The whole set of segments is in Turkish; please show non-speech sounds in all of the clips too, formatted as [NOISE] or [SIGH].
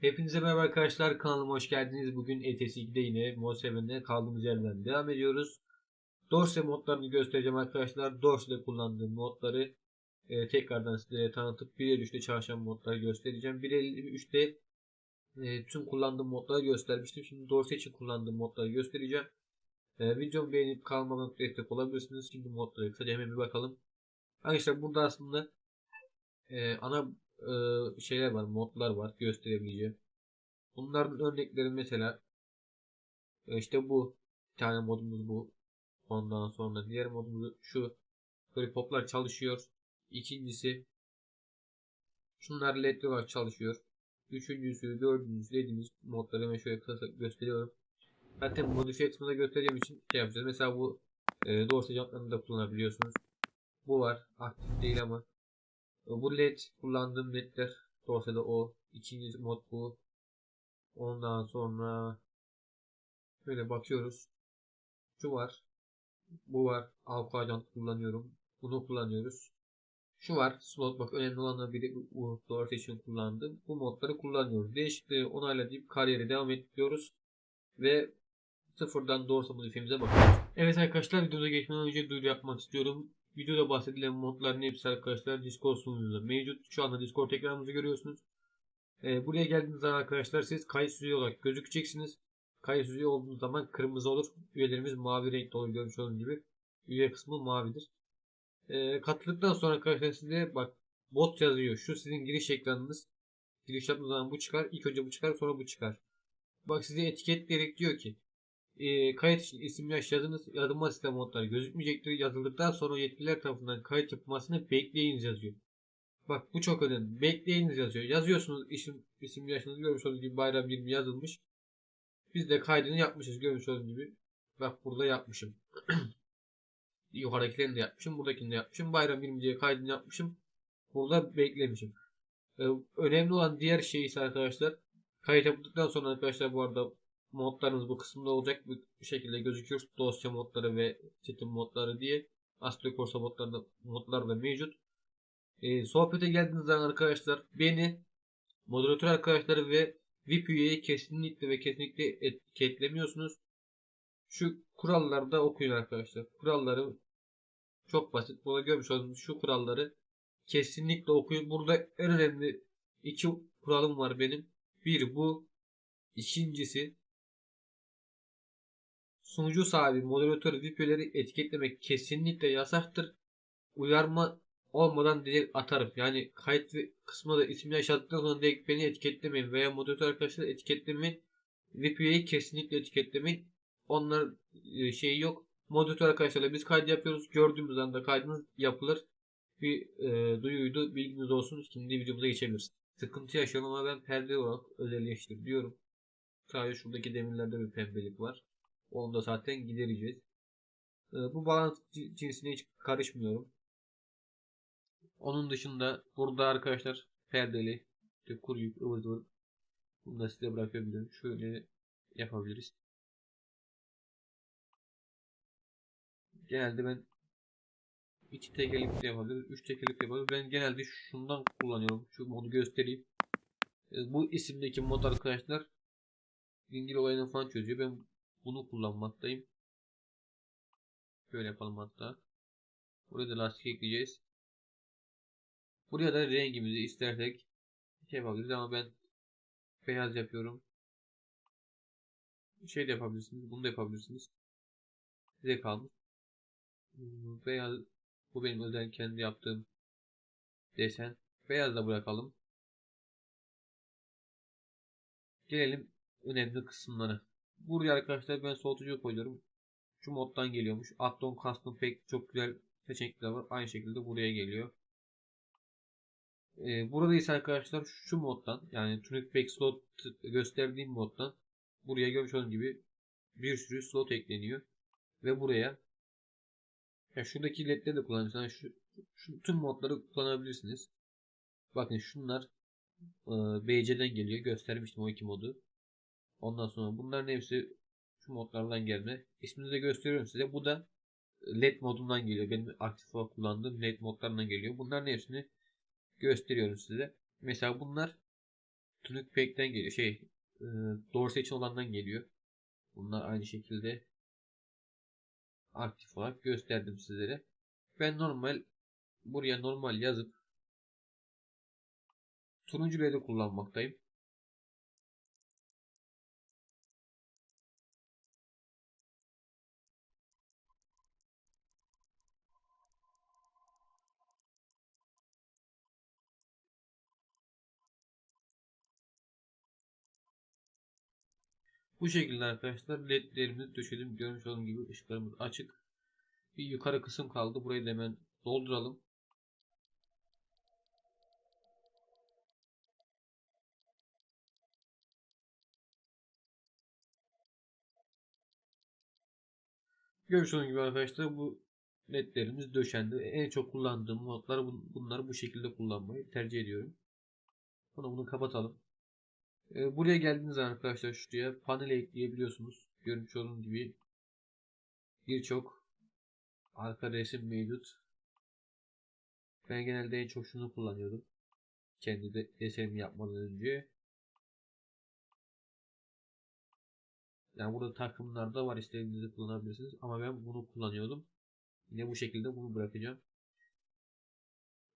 Hepinize merhaba arkadaşlar kanalıma hoş geldiniz. Bugün ETS2'de yine mod 7'de kaldığımız yerden devam ediyoruz. Dorse modlarını göstereceğim arkadaşlar. Dorse'de kullandığım modları e, tekrardan size tanıtıp 1.53'te çalışan modları göstereceğim. 1.53'te e, tüm kullandığım modları göstermiştim. Şimdi Dorse için kullandığım modları göstereceğim. E, videomu beğenip kanalıma destek olabilirsiniz. Şimdi modları kısaca hemen bir bakalım. Arkadaşlar burada aslında e, ana e, şeyler var, modlar var gösterebileceğim. Bunların örnekleri mesela e, işte bu bir tane modumuz bu. Ondan sonra diğer modumuz şu. Lollipoplar çalışıyor. İkincisi şunlar ledli var çalışıyor. Üçüncüsü, dördüncüsü dediğimiz modları hemen şöyle kısa gösteriyorum. Zaten modifiye kısmında göstereceğim için şey yapacağız. Mesela bu e, doğru sıcaklarını da kullanabiliyorsunuz. Bu var. Aktif değil ama bu led kullandığım ledler dosyada o. İkinci mod bu. Ondan sonra böyle bakıyoruz. Şu var. Bu var. Ajant kullanıyorum. Bunu kullanıyoruz. Şu var. Slot bak önemli olanlar biri bu doğru için kullandım. Bu modları kullanıyoruz. Değişikliği onaylayıp kariyere devam ediyoruz. Ve sıfırdan doğrusu modifiyemize bakıyoruz. Evet arkadaşlar videoda geçmeden önce duyuru yapmak istiyorum. Videoda bahsedilen modların hepsi arkadaşlar Discord sunucumuzda mevcut. Şu anda Discord ekranımızı görüyorsunuz. Ee, buraya geldiğiniz zaman arkadaşlar siz kayıt üye olarak gözükeceksiniz. Kayıt üye olduğunuz zaman kırmızı olur. Üyelerimiz mavi renkte olur görmüş olduğunuz gibi. Üye kısmı mavidir. Ee, katıldıktan sonra arkadaşlar size bak bot yazıyor. Şu sizin giriş ekranınız. Giriş yaptığınız zaman bu çıkar. İlk önce bu çıkar sonra bu çıkar. Bak size etiketleyerek diyor ki e, kayıt için isim yaş yazınız yazılma sistem modları gözükmeyecektir. Yazıldıktan sonra yetkililer tarafından kayıt yapılmasını bekleyiniz yazıyor. Bak bu çok önemli. Bekleyiniz yazıyor. Yazıyorsunuz isim isim yaşınızı görmüş olduğunuz gibi bayram 20 yazılmış. Biz de kaydını yapmışız görmüş olduğunuz gibi. Bak burada yapmışım. [CLEARS THROAT] Yukarıdakilerini de yapmışım. Buradakini de yapmışım. Bayram 20'ye kaydını yapmışım. Burada beklemişim. Ee, önemli olan diğer şey ise arkadaşlar kayıt yapıldıktan sonra arkadaşlar bu arada modlarınız bu kısımda olacak bu şekilde gözüküyor. Dosya modları ve çetin modları diye. Astro Corsa modları da, modlar da mevcut. Ee, sohbete geldiğiniz zaman arkadaşlar beni moderatör arkadaşları ve VIP üyeyi kesinlikle ve kesinlikle etiketlemiyorsunuz. Şu kuralları da okuyun arkadaşlar. Kuralları çok basit. Burada görmüş olduğunuz şu kuralları kesinlikle okuyun. Burada en önemli iki kuralım var benim. Bir bu. İkincisi sunucu sahibi moderatör VIP üyeleri etiketlemek kesinlikle yasaktır. Uyarma olmadan direkt atarım. Yani kayıt kısmında ismini yaşadıktan sonra direkt beni etiketlemeyin veya moderatör arkadaşlar etiketlemeyin. VIP üyeyi kesinlikle etiketlemeyin. Onlar e, şeyi yok. Moderatör arkadaşlarla biz kaydı yapıyoruz. Gördüğümüz anda kaydınız yapılır. Bir e, duyuydu. Bilginiz olsun. Şimdi videomuza geçebiliriz. Sıkıntı yaşıyorum ama ben perde olarak özelleştir diyorum. Sadece şuradaki demirlerde bir pembelik var. Onu da zaten gidereceğiz. E, bu bağlantı cinsine hiç karışmıyorum. Onun dışında burada arkadaşlar perdeli, kuru yük, ıvır zıvır. Bunu da size bırakabilirim. Şöyle yapabiliriz. Genelde ben iki tekerlekli yapabilirim. Üç tekerlekli yapabilirim. Ben genelde şundan kullanıyorum. Şu modu göstereyim. E, bu isimdeki mod arkadaşlar dingil olayını falan çözüyor. Ben bunu kullanmaktayım. Şöyle yapalım hatta. Buraya da lastik ekleyeceğiz. Buraya da rengimizi istersek şey yapabiliriz ama ben beyaz yapıyorum. Şey de yapabilirsiniz. Bunu da yapabilirsiniz. Size kalmış. Beyaz bu benim özel kendi yaptığım desen. Beyaz da bırakalım. Gelelim önemli kısımlara. Buraya arkadaşlar ben soğutucu koyuyorum. Şu moddan geliyormuş. Atom Custom pek çok güzel seçenekler var. Aynı şekilde buraya geliyor. Ee, burada ise arkadaşlar şu moddan yani Tunic Pack slot gösterdiğim moddan buraya görmüş olduğunuz gibi bir sürü slot ekleniyor. Ve buraya ya şuradaki ledleri de kullanabilirsiniz. Şu, şu tüm modları kullanabilirsiniz. Bakın şunlar e, BC'den geliyor. Göstermiştim o iki modu. Ondan sonra bunların hepsi şu modlardan gelme. İsmini de gösteriyorum size. Bu da LED modundan geliyor. Benim aktif olarak kullandığım LED modlarından geliyor. Bunların hepsini gösteriyorum size. Mesela bunlar Tunic Pack'ten geliyor. Şey, e, için olandan geliyor. Bunlar aynı şekilde aktif olarak gösterdim sizlere. Ben normal buraya normal yazıp turuncu LED'i kullanmaktayım. Bu şekilde arkadaşlar ledlerimizi döşedim. Görmüş olduğunuz gibi ışıklarımız açık. Bir yukarı kısım kaldı. Burayı da hemen dolduralım. Görmüş olduğunuz gibi arkadaşlar bu ledlerimiz döşendi. En çok kullandığım modlar bunları bu şekilde kullanmayı tercih ediyorum. Sonra bunu kapatalım. Ee, buraya geldiğiniz zaman arkadaşlar şuraya panel ekleyebiliyorsunuz. Görmüş olduğunuz gibi birçok arka resim mevcut. Ben genelde en çok şunu kullanıyordum. Kendi de desenimi yapmadan önce. Yani burada takımlar da var istediğinizi kullanabilirsiniz. Ama ben bunu kullanıyordum. Yine bu şekilde bunu bırakacağım.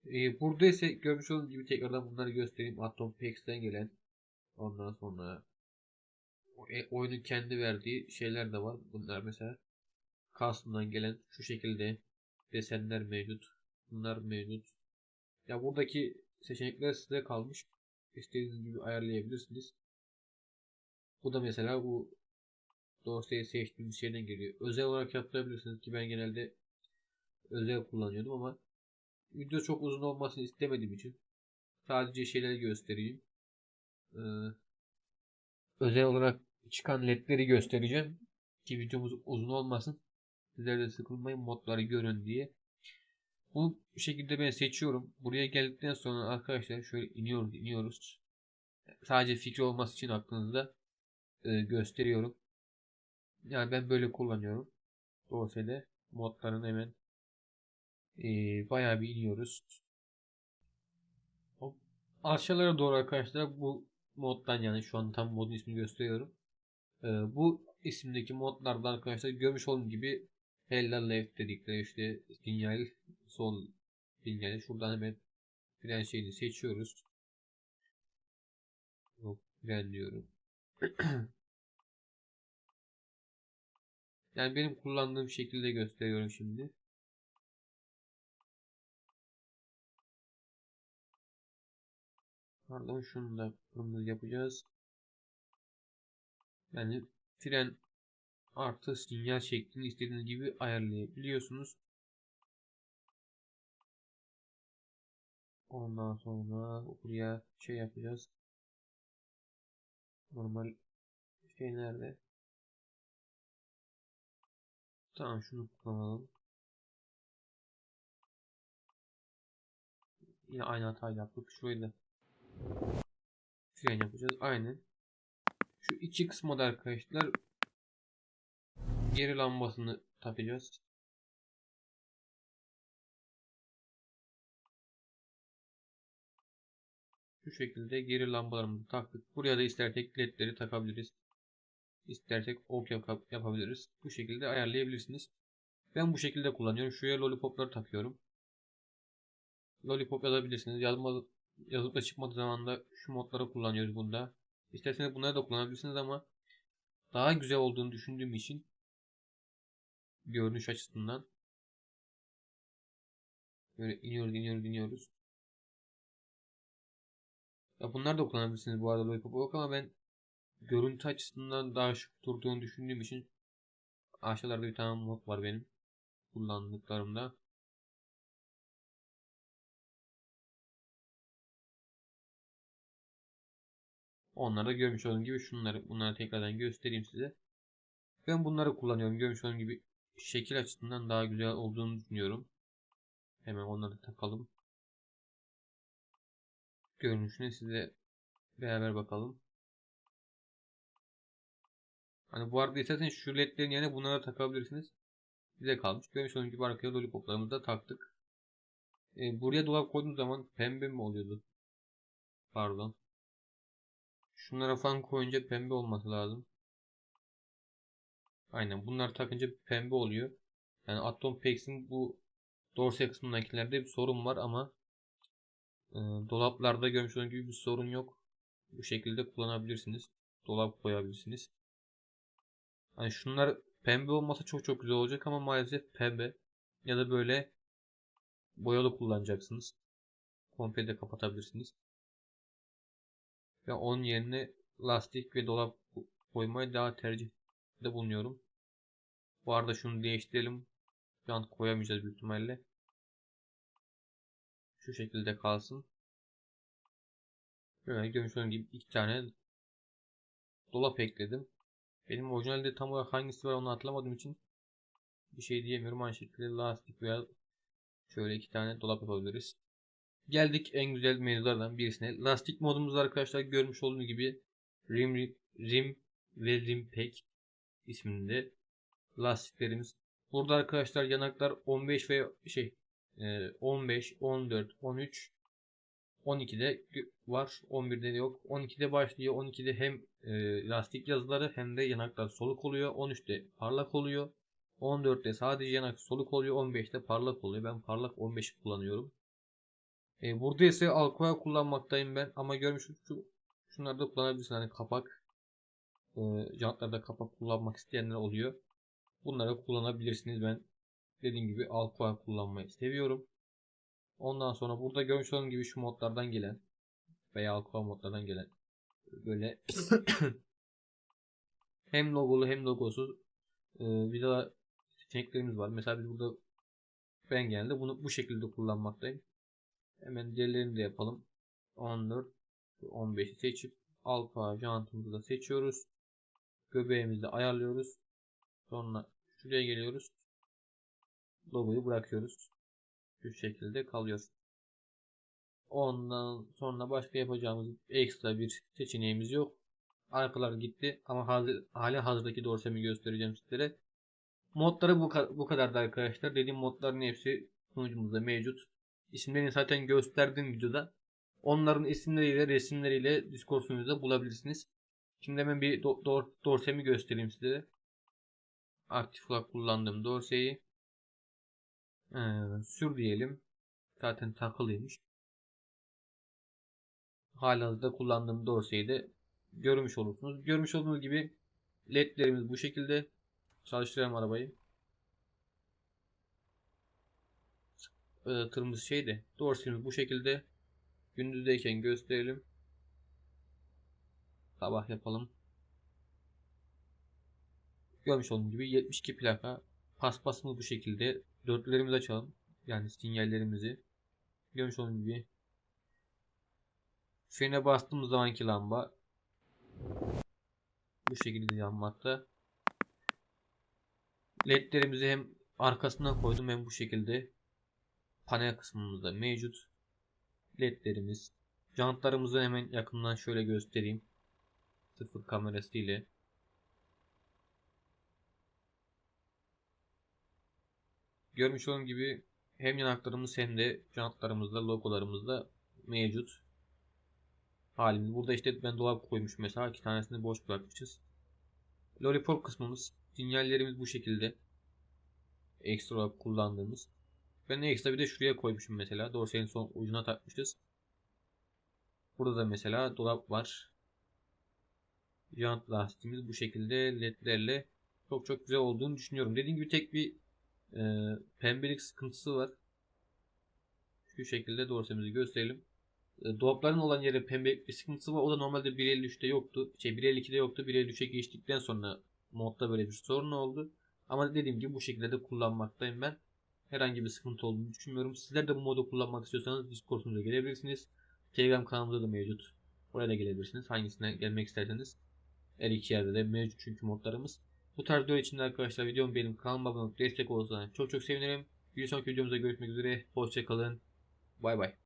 Ee, burada ise görmüş olduğunuz gibi tekrardan bunları göstereyim. Atom Packs'ten gelen Ondan sonra e, oyunun kendi verdiği şeyler de var. Bunlar mesela Custom'dan gelen şu şekilde desenler mevcut. Bunlar mevcut. Ya buradaki seçenekler size kalmış. İstediğiniz gibi ayarlayabilirsiniz. Bu da mesela bu dosyayı seçtiğimiz şeyden geliyor. Özel olarak yaptırabilirsiniz ki ben genelde özel kullanıyordum ama video çok uzun olmasını istemediğim için sadece şeyleri göstereyim. Ee, özel olarak çıkan ledleri göstereceğim ki videomuz uzun olmasın. Sizler de sıkılmayın modları görün diye. Bu şekilde ben seçiyorum. Buraya geldikten sonra arkadaşlar şöyle iniyoruz iniyoruz. Sadece fikri olması için aklınızda e, gösteriyorum. Yani ben böyle kullanıyorum. Dosyada modların hemen e, bayağı bir iniyoruz. Aşağılara doğru arkadaşlar bu moddan yani şu an tam modun ismini gösteriyorum. Ee, bu isimdeki modlarda arkadaşlar görmüş olduğunuz gibi Hella Left dedikleri işte sinyal sol sinyali şuradan hemen fren şeyini seçiyoruz. Yok fren diyorum. yani benim kullandığım şekilde gösteriyorum şimdi. Pardon şunu da kırmızı yapacağız. Yani fren artı sinyal şeklini istediğiniz gibi ayarlayabiliyorsunuz. Ondan sonra buraya şey yapacağız. Normal şey nerede? Tamam şunu kullanalım. Yine aynı hatayı yaptık. Da fren yapacağız. Aynen. Şu iki kısma da arkadaşlar geri lambasını takacağız. Şu şekilde geri lambalarımızı taktık. Buraya da istersek ledleri takabiliriz. İstersek ok yapabiliriz. Bu şekilde ayarlayabilirsiniz. Ben bu şekilde kullanıyorum. Şuraya lollipopları takıyorum. Lollipop yazabilirsiniz. Yazma, yazıp da çıkmadığı zaman da şu modları kullanıyoruz bunda. İsterseniz bunları da kullanabilirsiniz ama daha güzel olduğunu düşündüğüm için görünüş açısından böyle iniyoruz iniyoruz iniyoruz. Ya bunlar da kullanabilirsiniz bu arada Lollipop yok ama ben görüntü açısından daha şık durduğunu düşündüğüm için aşağılarda bir tane mod var benim kullandıklarımda. Onları da görmüş olduğunuz gibi şunları bunları tekrardan göstereyim size. Ben bunları kullanıyorum. Görmüş olduğunuz gibi şekil açısından daha güzel olduğunu düşünüyorum. Hemen onları takalım. Görünüşüne size beraber bakalım. Hani bu arada isterseniz şu ledlerin yerine bunları takabilirsiniz. Bize kalmış. Görmüş olduğunuz gibi arkaya lollipoplarımızı da taktık. Ee, buraya dolap koyduğumuz zaman pembe mi oluyordu? Pardon. Şunlara falan koyunca pembe olması lazım. Aynen bunlar takınca pembe oluyor. Yani Atom Packs'in bu dorse kısmındakilerde bir sorun var ama e, dolaplarda görmüş olduğunuz gibi bir sorun yok. Bu şekilde kullanabilirsiniz. Dolap koyabilirsiniz. Hani şunlar pembe olmasa çok çok güzel olacak ama maalesef pembe. Ya da böyle boyalı kullanacaksınız. Komple de kapatabilirsiniz. Ve onun yerine lastik ve dolap koymayı daha tercih de bulunuyorum. Bu arada şunu değiştirelim. Şu an koyamayacağız büyük ihtimalle. Şu şekilde kalsın. Böyle görmüş olduğunuz gibi iki tane dolap ekledim. Benim orijinalde tam olarak hangisi var onu hatırlamadığım için bir şey diyemiyorum. Aynı şekilde lastik veya şöyle iki tane dolap yapabiliriz. Geldik en güzel mevzulardan birisine. Lastik modumuzda arkadaşlar görmüş olduğunuz gibi Rim, Rim, ve Rim isminde lastiklerimiz. Burada arkadaşlar yanaklar 15 ve şey 15, 14, 13, 12'de var. 11'de yok. 12'de başlıyor. 12'de hem e, lastik yazıları hem de yanaklar soluk oluyor. 13'te parlak oluyor. 14'te sadece yanak soluk oluyor. 15'te parlak oluyor. Ben parlak 15 kullanıyorum. E, burada ise alkohol kullanmaktayım ben. Ama görmüşsünüz şu şunları da kullanabilirsin. Hani kapak e, jantlarda kapak kullanmak isteyenler oluyor. Bunları kullanabilirsiniz. Ben dediğim gibi alkohol kullanmayı seviyorum. Ondan sonra burada görmüş olduğunuz gibi şu modlardan gelen veya alkohol modlardan gelen böyle [COUGHS] hem logolu hem logosuz e, vida seçeneklerimiz var. Mesela biz burada ben genelde bunu bu şekilde kullanmaktayım. Hemen diğerlerini de yapalım. 14 15'i seçip alfa jantımızı da seçiyoruz. Göbeğimizi ayarlıyoruz. Sonra şuraya geliyoruz. Logoyu bırakıyoruz. Şu şekilde kalıyor. Ondan sonra başka yapacağımız ekstra bir seçeneğimiz yok. Arkalar gitti ama hazır, hala hazırdaki dorsemi göstereceğim sizlere. Modları bu, bu kadar da arkadaşlar. Dediğim modların hepsi sunucumuzda mevcut. İsimlerini zaten gösterdim videoda. Onların isimleriyle resimleriyle Discord sunucumuzda bulabilirsiniz. Şimdi hemen bir do, do, dorsemi göstereyim size. Aktif olarak kullandığım dorseyi. Ee, sür diyelim. Zaten takılıymış. Halihazırda kullandığım dorseyi de görmüş olursunuz. Görmüş olduğunuz gibi ledlerimiz bu şekilde. Çalıştıralım arabayı. Kırmızı şey de dorsemiz bu şekilde. Gündüzdeyken gösterelim. Sabah yapalım. Görmüş olduğunuz gibi 72 plaka. Paspasımız bu şekilde. Dörtlerimizi açalım. Yani sinyallerimizi. Görmüş olduğunuz gibi. Frene bastığımız zamanki lamba bu şekilde yanmakta. LED'lerimizi hem arkasına koydum hem bu şekilde panel kısmımızda mevcut. LED'lerimiz. Jantlarımızı hemen yakından şöyle göstereyim. Sıfır kamerası ile. Görmüş olduğunuz gibi hem yanaklarımız hem de jantlarımızda logolarımızda mevcut halimiz. Burada işte ben dolap koymuş mesela. iki tanesini boş bırakmışız. Lollipop kısmımız. Sinyallerimiz bu şekilde. Ekstra olarak kullandığımız. Ben ekstra bir de şuraya koymuşum mesela. Dorsenin son ucuna takmışız. Burada da mesela dolap var. Jant lastiğimiz bu şekilde ledlerle çok çok güzel olduğunu düşünüyorum. Dediğim gibi tek bir e, pembelik sıkıntısı var. Şu şekilde dorsemizi gösterelim. E, dolapların olan yere pembe bir sıkıntısı var. O da normalde 1.53'te yoktu. Şey 1.52'de yoktu. 1.53'e geçtikten sonra modda böyle bir sorun oldu. Ama dediğim gibi bu şekilde de kullanmaktayım ben. Herhangi bir sıkıntı olduğunu düşünmüyorum. Sizler de bu modu kullanmak istiyorsanız Discord'umuza gelebilirsiniz. Telegram kanalımızda da mevcut. Oraya da gelebilirsiniz. Hangisine gelmek isterseniz. Her iki yerde de mevcut çünkü modlarımız. Bu tarz video için de arkadaşlar videomu benim kanalıma abone olup destek olursanız çok çok sevinirim. Bir sonraki videomuzda görüşmek üzere. Hoşçakalın. Bay bay.